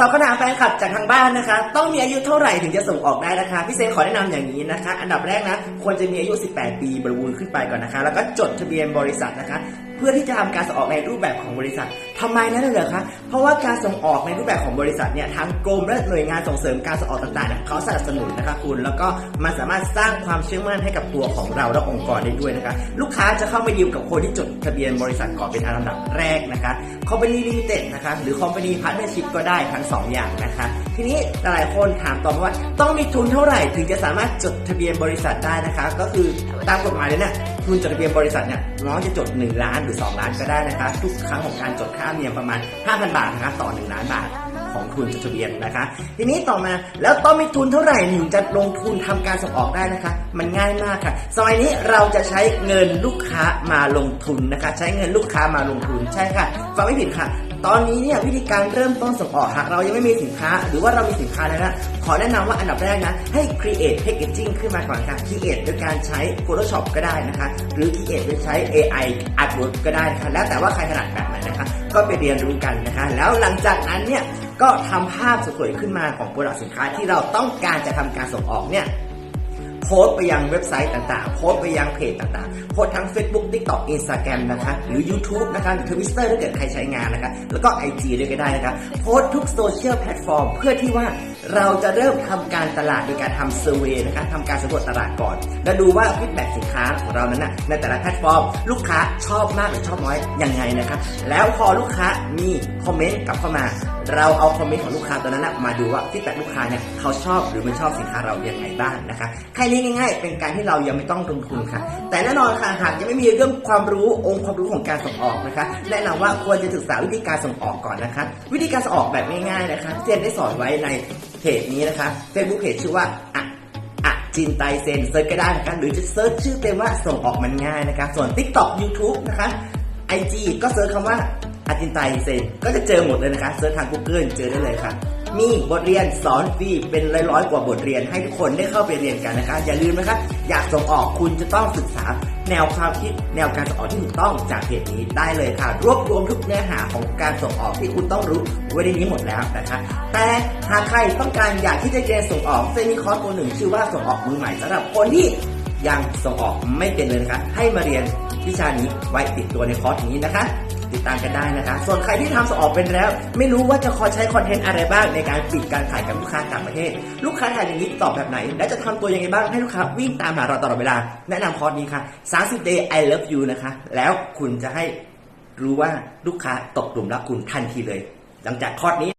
ตอบคำถามแฟนคลับจากทางบ้านนะคะ ต้องมีอายุเท่าไหร่ถึงจะส่งออกได้นะคะ พี่เซนขอแนะนำอย่างนี้นะคะ อันดับแรกนะ ควรจะมีอายุ 18 ปีบริบูรณ์ขึ้นไปก่อนนะคะ แล้วก็จดทะเบียนบริษัทนะคะ เพื่อที่จะทำการส่งออกในรูปแบบของบริษัททำไมนั่นเหรอคะ เพราะว่าการส่งออกในรูปแบบของบริษัทเนี่ยทางกรมและหน่วยงานส่งเสริมการส่งออกต่างๆเนี่ยเขาสนับสนุนนะคะคุณ แล้วก็มันสามารถสร้างความเชื่อมั่นให้กับตัวของเราและองค์กรได้ด้วยนะคะ ลูกค้าจะเข้าไปดีลกับคนที่จดทะเบียนบริษัทก่อนเป็นอันดับแรกนะคะ คอมพานีลิมิเต็ดนะคะหรือคอมพานีพาร์ทเนอร์ชิพก็ได้ทั้งสองอย่างนะคะ ทีนี้หลายคนถามต่อว่า ต้องมีทุนเท่าไหร่ถึงจะสามารถจดทะเบียนบริษัทได้นะคะ ก็คือตามกฎหมายเลยเนี่ยทุนจดทะเบียนบริษัทเนี่ยน้องจะจด 1 ล้านหรือ 2 ล้านก็ได้นะคะ ทุกครั้งของการจดค่าธรรมเนียมประมาณ 5,000 บาทนะคะต่อ 1 ล้านบาท ทุนจดทะเบียนนะคะ ทีนี้ต่อมาแล้วต้องมีทุนเท่าไหร่ถึงจะลงทุนทำการส่งออกได้นะคะ มันง่ายมากค่ะ สมัยนี้เราจะใช้เงินลูกค้ามาลงทุนนะคะ ใช้เงินลูกค้ามาลงทุนใช่ค่ะฟังไม่ผิดค่ะตอนนี้เนี่ยวิธีการเริ่มต้นส่งออกหากเรายังไม่มีสินค้า หรือว่าเรามีสินค้าแล้วนะขอแนะนำว่าอันดับแรกนะ ให้ create packaging ขึ้นมาก่อนค่ะ create โดยการใช้ Photoshop ก็ได้นะคะ หรือ create โดยใช้ AI Artwork ก็ได้นะคะแล้วแต่ว่าใครถนัดแบบไหนนะคะ ก็ไปเรียนรู้กันนะคะ แล้วหลังจากนั้นเนี่ย ก็ทำภาพสวยๆขึ้นมาของโปรดักต์สินค้าที่เราต้องการจะทำการส่งออกเนี่ยโพสไปยังเว็บไซต์ต่างๆ โพสไปยังเพจต่างๆ โพสทั้ง Facebook TikTok Instagram นะคะ หรือ YouTube นะคะหรือ Twitter ถ้าเกิดใครใช้งานนะคะ แล้วก็ IG ด้วยก็ได้นะคะ โพสทุกโซเชียลแพลตฟอร์มเพื่อที่ว่า เราจะเริ่มทำการตลาดโดยการทำเซอร์เวยนะคะทำการสำรวจตลาดก่อน แล้วดูว่าฟีดแบ็สินค้าของเรานั้นนะในแต่ละแพลตฟอร์ม ลูกค้าชอบมากหรือชอบน้อยยังไงนะคะแล้วพอลูกค้ามีคอมเมนต์กลับเข้ามา เราเอาคอมเมนต์ของลูกค้าตัวนั้นนะมาดูว่าฟีดแบ็ลูกค้าเนี่ยเขาชอบหรือไม่ชอบสินค้าเรายังไงบ้างนะคะแค่นี้ง่าย ๆ เป็นการที่เรายังไม่ต้องลงทุนค่ะ แต่แน่นอนค่ะหากยังไม่มีเรื่องความรู้องค์ความรู้ของการส่งออกนะคะแนะนำว่าควรจะศึกษาวิธีการส่งออกก่อนนะคะ วิธีการส่งออกแบบง่ายๆนะคะเจนได้สอนไว้ในเพจนี้นะคะเฟซบุ๊กเพจชื่อว่าอะอะจินไตเซนเซิร์ชก็ได้นะคะหรือจะเซิร์ชชื่อเต็มว่าส่งออกมันง่ายนะคะ ส่วน TikTok YouTube นะคะ IG ก็เซิร์ชคำว่าอาจินไตเซนก็จะเจอหมดเลยนะคะเซิร์ชทาง Google เจอได้เลยค่ะ มีบทเรียนสอนฟรีเป็นร้อยๆกว่าบทเรียนให้ทุกคนได้เข้าไปเรียนกันนะคะอย่าลืมนะคะอยากส่งออกคุณจะต้องศึกษา แนวความคิดแนวการส่งออกที่ถูกต้องจากเพจนี้ได้เลยค่ะ รวบรวมทุกเนื้อหาของการส่งออกที่คุณต้องรู้ไว้ในนี้หมดแล้วนะคะแต่หากใครต้องการอยากที่จะเรียนส่งออกเซมีคอร์สตัวหนึ่งชื่อว่าส่งออกมือใหม่สำหรับคนที่ยังส่งออกไม่เป็นเลยนะคะให้มาเรียนวิชานี้ไว้ติดตัวในคอร์สนี้นะคะ ติดตามกันได้นะคะ ส่วนใครที่ทำส่งออกเป็นแล้ว ไม่รู้ว่าจะคอยใช้คอนเทนต์อะไรบ้างในการปิดการขายกับลูกค้าต่างประเทศ ลูกค้าถ่ายอย่างนี้ตอบแบบไหน และจะทำตัวยังไงบ้างให้ลูกค้าวิ่งตามหาเราตลอดเวลา แนะนำคอร์สนี้ค่ะ 30 day I love you นะคะ แล้วคุณจะให้รู้ว่าลูกค้าตกหลุมรักคุณทันทีเลย หลังจากคอร์สนี้